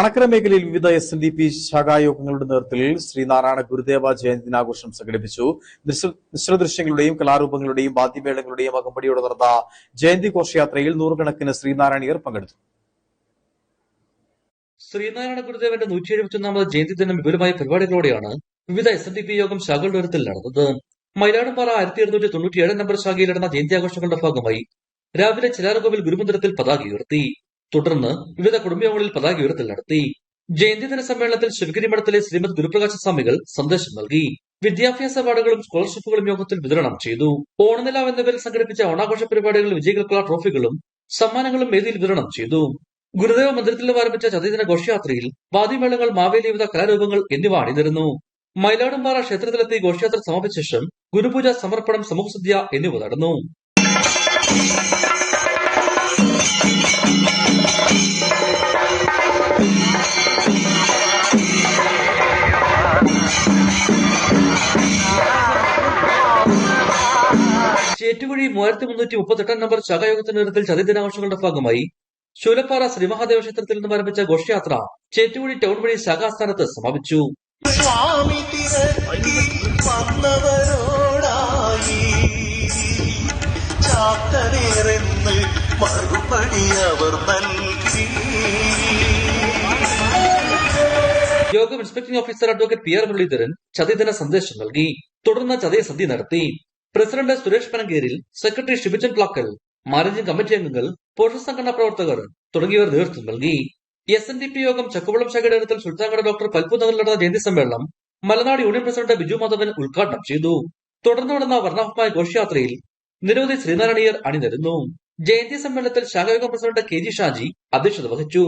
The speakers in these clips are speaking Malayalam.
അണക്കര മേഖലയിൽ വിവിധ എസ് എൻ ഡി പി ശാഖായോഗങ്ങളുടെ നേതൃത്വത്തിൽ ശ്രീനാരായണ ഗുരുദേവ ജയന്തി ദിനാഘോഷം സംഘടിപ്പിച്ചു. ദൃശ്യ ദൃശ്യങ്ങളുടെയും കലാരൂപങ്ങളുടെയും വാദ്യമേളങ്ങളുടെയും അകമ്പടിയോടെ നടന്ന ജയന്തി ഘോഷയാത്രയിൽ നൂറുകണക്കിന് ശ്രീനാരായണീയർ പങ്കെടുത്തു. ശ്രീനാരായണ ഗുരുദേവന്റെ നൂറ്റി എഴുപത്തിയൊന്നാമത് ജയന്തി ദിനം വിപുലമായ പരിപാടികളോടെയാണ് വിവിധ എസ് എൻ ഡി പി യോഗം ശാഖകളുടെ നേതൃത്വത്തിൽ നടന്നത്. മയിലാടുംപാറ ആയിരത്തി എഴുന്നൂറ്റി തൊണ്ണൂറ്റിയേഴ് നമ്പർ ശാഖയിൽ നടന്ന ജയന്തി ആഘോഷങ്ങളുടെ ഭാഗമായി രാവിലെ ചിലാറുകോവിൽ ഗുരുമന്ദിരത്തിൽ പതാക ഉയർത്തി. തുടർന്ന് വിവിധ കുടുംബയോഗങ്ങളിൽ പതാക ഉയർത്തൽ നടത്തി. ജയന്തി ദിന സമ്മേളനത്തിൽ ശിവഗിരി മഠത്തിലെ ശ്രീമത് ഗുരുപ്രകാശ സ്വാമികൾ സന്ദേശം നൽകി. വിദ്യാഭ്യാസ അവാർഡുകളും സ്കോളർഷിപ്പുകളും യോഗത്തിൽ വിതരണം ചെയ്തു. ഓണനിലാവ് എന്ന പേരിൽ സംഘടിപ്പിച്ച ഓണാഘോഷ പരിപാടികളിൽ വിജയികൾക്കുള്ള ട്രോഫികളും സമ്മാനങ്ങളും വേദിയിൽ വിതരണം ചെയ്തു. ഗുരുദേവ മന്ദിരത്തിൽ ആരംഭിച്ച ചതയദിന ഘോഷയാത്രയിൽ വാദ്യമേളങ്ങൾ മാവേലി വിവിധ കലാരൂപങ്ങൾ എന്നിവ അണിനിരുന്നു. മയിലാടുംപാറ ക്ഷേത്രത്തിലെത്തി ഘോഷയാത്ര സമാപിച്ച ശേഷം ഗുരുപൂജ സമർപ്പണം സമൂഹസദ്യ എന്നിവ നടന്നു. ചേറ്റുകുഴി മൂവായിരത്തി മുന്നൂറ്റി മുപ്പത്തെട്ടാം നമ്പർ ശാഖായോഗത്തിന്റെ നേതൃത്വത്തിൽ ചതയദിനാഘോഷങ്ങളുടെ ഭാഗമായി ശൂലപ്പാറ ശ്രീമഹാദേവ ക്ഷേത്രത്തിൽ നിന്നും ആരംഭിച്ച ഘോഷയാത്ര ചേറ്റുകുഴി ടൗൺ വഴി ശാഖാസ്ഥാനത്ത് സമാപിച്ചു. മറുപടി അവർ നൽകി. യോഗം inspecting officer advocate P R Muraleedharan ചതിദിന സന്ദേശം നൽകി. തുടർന്ന് ചതയ സന്ധി നടത്തി. President Suresh Panangeril secretary Shibichan Plackal managing committee അംഗങ്ങൾ പോഷക സംഘടനാ പ്രവർത്തകർ തുടങ്ങിയവർ നേതൃത്വം നൽകി. എസ് എൻ ഡി പി യോഗം ചക്കുവളം ശാഖയുടെ നേതൃത്വത്തിൽ ഡോക്ടർ പൽപ്പു നഗറിൽ നടന്ന ജയന്തി സമ്മേളനം മലനാട് യൂണിയൻ പ്രസിഡന്റ് ബിജു മാധവൻ ഉദ്ഘാടനം ചെയ്തു. തുടർന്ന് നടന്ന വർണാഭമായ ഘോഷയാത്രയിൽ നിരവധി ശ്രീനാരായണീയർ അണിനിരുന്നു. ജയന്തി സമ്മേളനത്തിൽ ശാഖായോഗം പ്രസിഡന്റ് കെ ജി ഷാജി അധ്യക്ഷത വഹിച്ചു.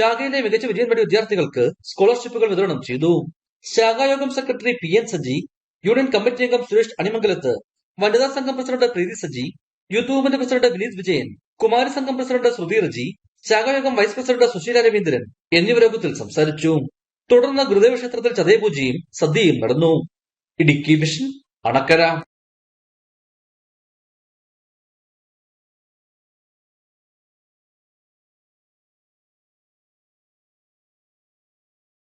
ശാഖയിലെ മികച്ച വിജയം നേടിയ വിദ്യാർത്ഥികൾക്ക് സ്കോളർഷിപ്പുകൾ വിതരണം ചെയ്തു. ശാഖായോഗം secretary P N Saji union committee അംഗം സുരേഷ് അണിമംഗലത്ത് വനിതാ സംഘം president Preethi Saji youth movement president Vineeth Vijayan Kumari സംഘം പ്രസിഡന്റ് ശ്രുതി റജി ശാഖായോഗം വൈസ് പ്രസിഡന്റ് സുശീല രവീന്ദ്രൻ എന്നിവർ യോഗത്തിൽ സംസാരിച്ചു. തുടർന്ന് ഗുരുദേവ ക്ഷേത്രത്തിൽ ചതയപൂജയും സദ്യയും നടന്നു. ഇടുക്കി വിഷൻ അണക്കര.